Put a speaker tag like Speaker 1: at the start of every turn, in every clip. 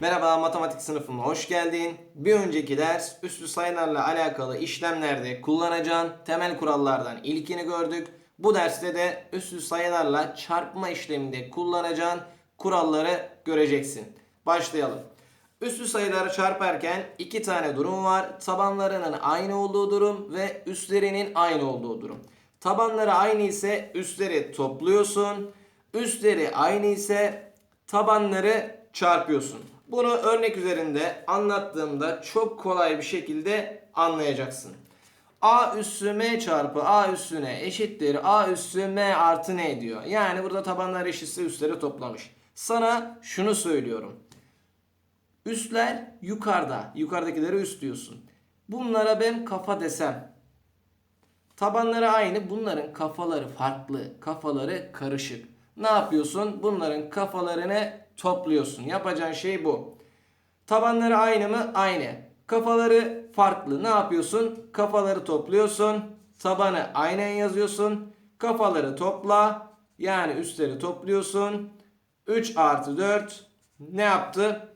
Speaker 1: Merhaba matematik sınıfıma hoş geldin. Bir önceki ders üslü sayılarla alakalı işlemlerde kullanacağın temel kurallardan ilkini gördük. Bu derste de üslü sayılarla çarpma işleminde kullanacağın kuralları göreceksin. Başlayalım. Üslü sayıları çarparken iki tane durum var. Tabanlarının aynı olduğu durum ve üstlerinin aynı olduğu durum. Tabanları aynı ise üstleri topluyorsun. Üstleri aynı ise tabanları çarpıyorsun. Bunu örnek üzerinde anlattığımda çok kolay bir şekilde anlayacaksın. A üssü M çarpı A üssüne eşittir. A üssü M artı ne diyor? Yani burada tabanlar eşitse üstleri toplamış. Sana şunu söylüyorum. Üstler yukarıda. Yukarıdakileri üst diyorsun. Bunlara ben kafa desem. Tabanları aynı. Bunların kafaları farklı. Kafaları karışık. Ne yapıyorsun? Bunların kafalarını topluyorsun. Yapacağın şey bu. Tabanları aynı mı? Aynı. Kafaları farklı. Ne yapıyorsun? Kafaları topluyorsun. Tabanı aynen yazıyorsun. Kafaları topla. Yani üstleri topluyorsun. 3 artı 4 ne yaptı?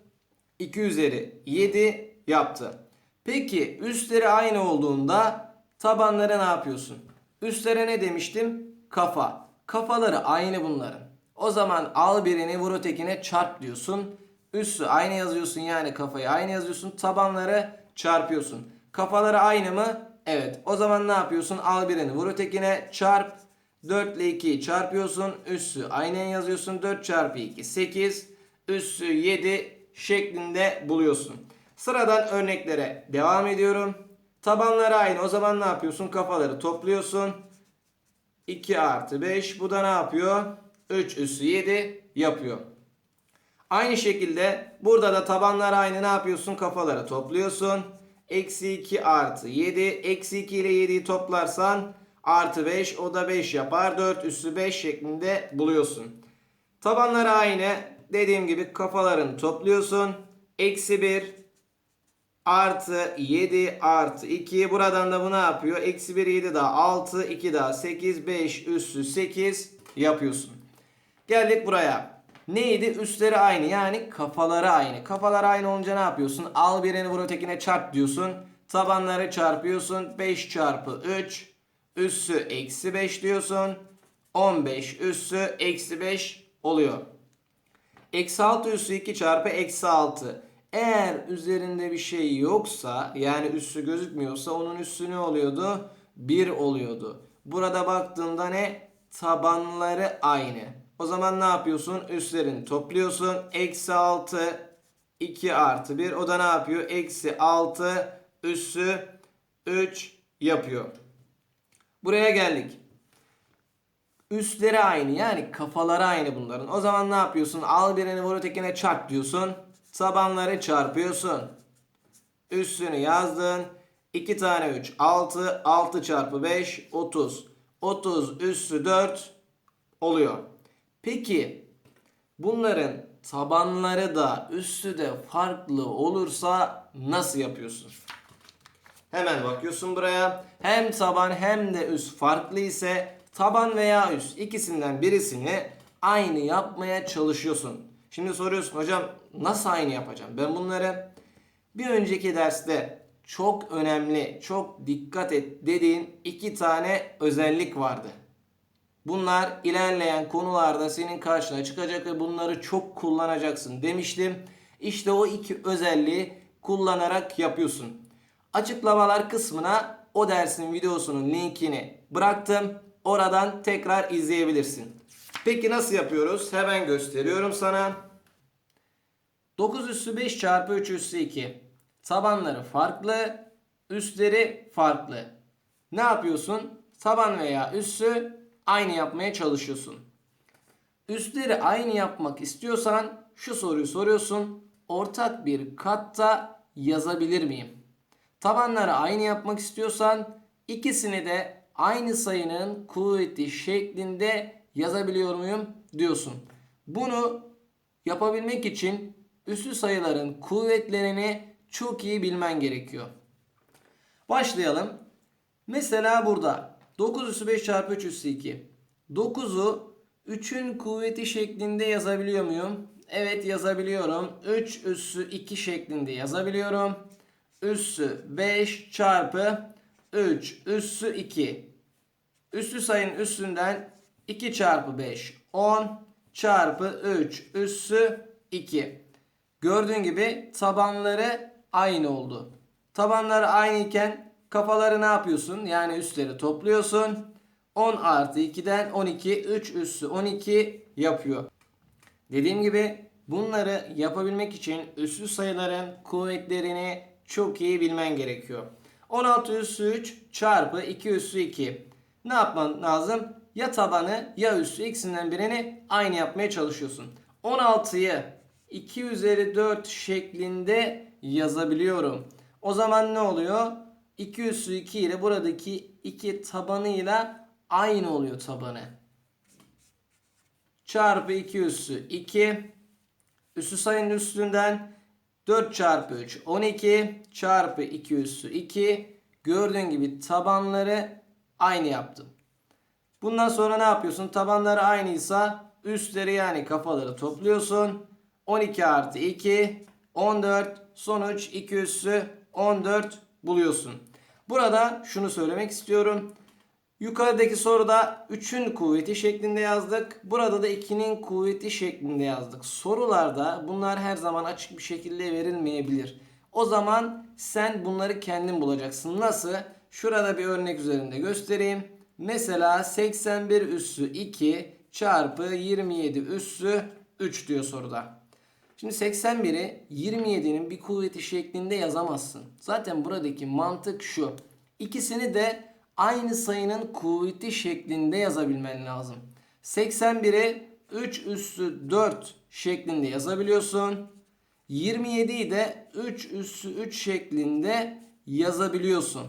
Speaker 1: 2 üzeri 7 yaptı. Peki üstleri aynı olduğunda tabanlara ne yapıyorsun? Üstlere ne demiştim? Kafa. Kafaları aynı bunların. O zaman al birini vur ötekine çarp diyorsun. Üssü aynı yazıyorsun yani kafayı aynı yazıyorsun. Tabanları çarpıyorsun. Kafaları aynı mı? Evet. O zaman ne yapıyorsun? Al birini vur ötekine çarp. 4 ile 2'yi çarpıyorsun. Üssü aynen yazıyorsun. 4 çarpı 2 8. Üssü 7 şeklinde buluyorsun. Sıradan örneklere devam ediyorum. Tabanları aynı. O zaman ne yapıyorsun? Kafaları topluyorsun. 2 artı 5. Bu da ne yapıyor? 3 üssü 7 yapıyor. Aynı şekilde burada da tabanlar aynı ne yapıyorsun? Kafaları topluyorsun. Eksi 2 artı 7. Eksi 2 ile 7'yi toplarsan artı 5 o da 5 yapar. 4 üssü 5 şeklinde buluyorsun. Tabanları aynı. Dediğim gibi kafalarını topluyorsun. Eksi 1 artı 7 artı 2. Buradan da bu ne yapıyor? Eksi 1 7 daha 6 2 daha 8 5 üssü 8 yapıyorsun. Geldik buraya. Neydi? Üstleri aynı yani kafaları aynı. Kafalar aynı olunca ne yapıyorsun? Al birini vur ötekine çarp diyorsun. Tabanları çarpıyorsun. 5 çarpı 3 üssü eksi 5 diyorsun. 15 üssü eksi 5 oluyor. Eksi 6 üssü 2 çarpı eksi 6. Eğer üzerinde bir şey yoksa yani üssü gözükmüyorsa onun üssü ne oluyordu? 1 oluyordu. Burada baktığında ne? Tabanları aynı. O zaman ne yapıyorsun? Üstlerini topluyorsun. Eksi 6 2 artı 1. O da ne yapıyor? Eksi 6 üssü 3 yapıyor. Buraya geldik. Üstleri aynı yani kafaları aynı bunların. O zaman ne yapıyorsun? Al birini vur ötekine çarp diyorsun. Tabanları çarpıyorsun. Üstünü yazdın. 2 tane 3 6. 6 çarpı 5 30. 30 üssü 4 oluyor. Peki bunların tabanları da üstü de farklı olursa nasıl yapıyorsun? Hemen bakıyorsun buraya. Hem taban hem de üst farklı ise taban veya üst ikisinden birisini aynı yapmaya çalışıyorsun. Şimdi soruyorsun hocam nasıl aynı yapacağım? Ben bunları bir önceki derste çok önemli, çok dikkat et dediğin iki tane özellik vardı. Bunlar ilerleyen konularda senin karşına çıkacak ve bunları çok kullanacaksın demiştim. İşte o iki özelliği kullanarak yapıyorsun. Açıklamalar kısmına o dersin videosunun linkini bıraktım. Oradan tekrar izleyebilirsin. Peki nasıl yapıyoruz? Hemen gösteriyorum sana. 9 üssü 5 çarpı 3 üssü 2. Tabanları farklı, üstleri farklı. Ne yapıyorsun? Taban veya üssü aynı yapmaya çalışıyorsun. Üstleri aynı yapmak istiyorsan şu soruyu soruyorsun. Ortak bir katta yazabilir miyim? Tabanları aynı yapmak istiyorsan ikisini de aynı sayının kuvveti şeklinde yazabiliyor muyum diyorsun. Bunu yapabilmek için üslü sayıların kuvvetlerini çok iyi bilmen gerekiyor. Başlayalım. Mesela burada 9 üssü 5 çarpı 3 üssü 2. 9'u 3'ün kuvveti şeklinde yazabiliyor muyum? Evet yazabiliyorum. 3 üssü 2 şeklinde yazabiliyorum. Üssü 5 çarpı 3 üssü 2. Üssü sayının üstünden 2 çarpı 5 10 çarpı 3 üssü 2. Gördüğün gibi tabanları aynı oldu. Tabanları aynı iken kafaları ne yapıyorsun? Yani üstleri topluyorsun. 10 artı 2'den 12 3 üssü 12 yapıyor. Dediğim gibi bunları yapabilmek için üssü sayıların kuvvetlerini çok iyi bilmen gerekiyor. 16 üssü 3 çarpı 2 üssü 2. Ne yapman lazım? Ya tabanı ya üssü ikisinden birini aynı yapmaya çalışıyorsun. 16'yı 2 üzeri 4 şeklinde yazabiliyorum. O zaman ne oluyor? 2 üssü 2 ile buradaki 2 tabanıyla aynı oluyor tabanı. Çarpı 2 üssü 2. Üssü sayının üstünden 4 çarpı 3 12 çarpı 2 üssü 2. Gördüğün gibi tabanları aynı yaptım. Bundan sonra ne yapıyorsun? Tabanları aynıysa üstleri yani kafaları topluyorsun. 12 artı 2 14 sonuç 2 üssü 14 buluyorsun. Burada şunu söylemek istiyorum. Yukarıdaki soruda 3'ün kuvveti şeklinde yazdık. Burada da 2'nin kuvveti şeklinde yazdık. Sorularda bunlar her zaman açık bir şekilde verilmeyebilir. O zaman sen bunları kendin bulacaksın. Nasıl? Şurada bir örnek üzerinde göstereyim. Mesela 81 üssü 2 çarpı 27 üssü 3 diyor soruda. Şimdi 81'i 27'nin bir kuvveti şeklinde yazamazsın. Zaten buradaki mantık şu. İkisini de aynı sayının kuvveti şeklinde yazabilmen lazım. 81'i 3 üssü 4 şeklinde yazabiliyorsun. 27'yi de 3 üssü 3 şeklinde yazabiliyorsun.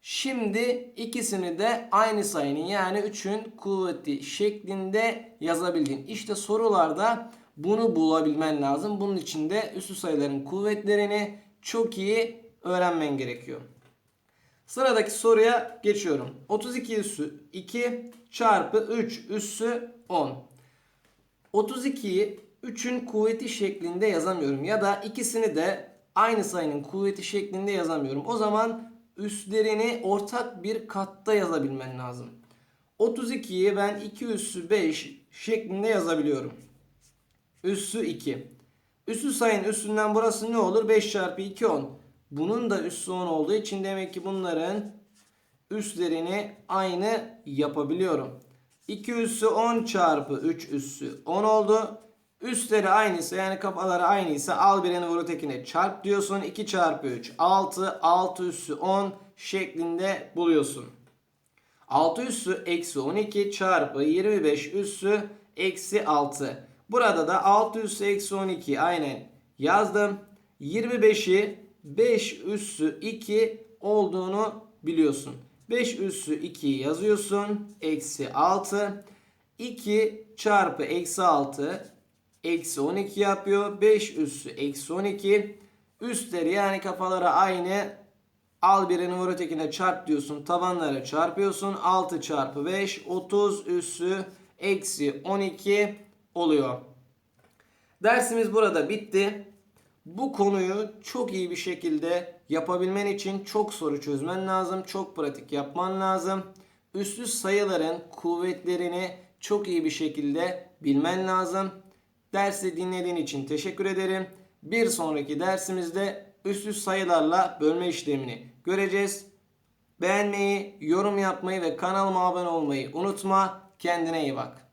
Speaker 1: Şimdi ikisini de aynı sayının yani 3'ün kuvveti şeklinde yazabildin. İşte sorularda bunu bulabilmen lazım. Bunun için de üstü sayıların kuvvetlerini çok iyi öğrenmen gerekiyor. Sıradaki soruya geçiyorum. 32 üssü 2 çarpı 3 üssü 10. 32'yi 3'ün kuvveti şeklinde yazamıyorum. Ya da ikisini de aynı sayının kuvveti şeklinde yazamıyorum. O zaman üstlerini ortak bir katta yazabilmen lazım. 32'yi ben 2 üssü 5 şeklinde yazabiliyorum. Üssü 2. Üssü sayın üstünden burası ne olur? 5 çarpı 2 10. Bunun da üssü 10 olduğu için demek ki bunların üstlerini aynı yapabiliyorum. 2 üssü 10 çarpı 3 üssü 10 oldu. Üstleri aynıysa yani kafaları aynıysa al birini vur ötekine çarp diyorsun. 2 çarpı 3 6 6 üssü 10 şeklinde buluyorsun. 6 üssü eksi 12 çarpı 25 üssü eksi 6. Burada da 6 üssü eksi 12 aynen yazdım. 25'i 5 üssü 2 olduğunu biliyorsun. 5 üssü 2'yi yazıyorsun. Eksi 6. 2 çarpı eksi 6 eksi 12 yapıyor. 5 üssü eksi 12. Üstleri yani kafaları aynı. Al birini vur ötekine çarp diyorsun. Tabanlara çarpıyorsun. 6 çarpı 5 30 üssü eksi 12 oluyor. Dersimiz burada bitti. Bu konuyu çok iyi bir şekilde yapabilmen için çok soru çözmen lazım. Çok pratik yapman lazım. Üslü sayıların kuvvetlerini çok iyi bir şekilde bilmen lazım. Dersi dinlediğin için teşekkür ederim. Bir sonraki dersimizde üslü sayılarla bölme işlemini göreceğiz. Beğenmeyi, yorum yapmayı ve kanalıma abone olmayı unutma. Kendine iyi bak.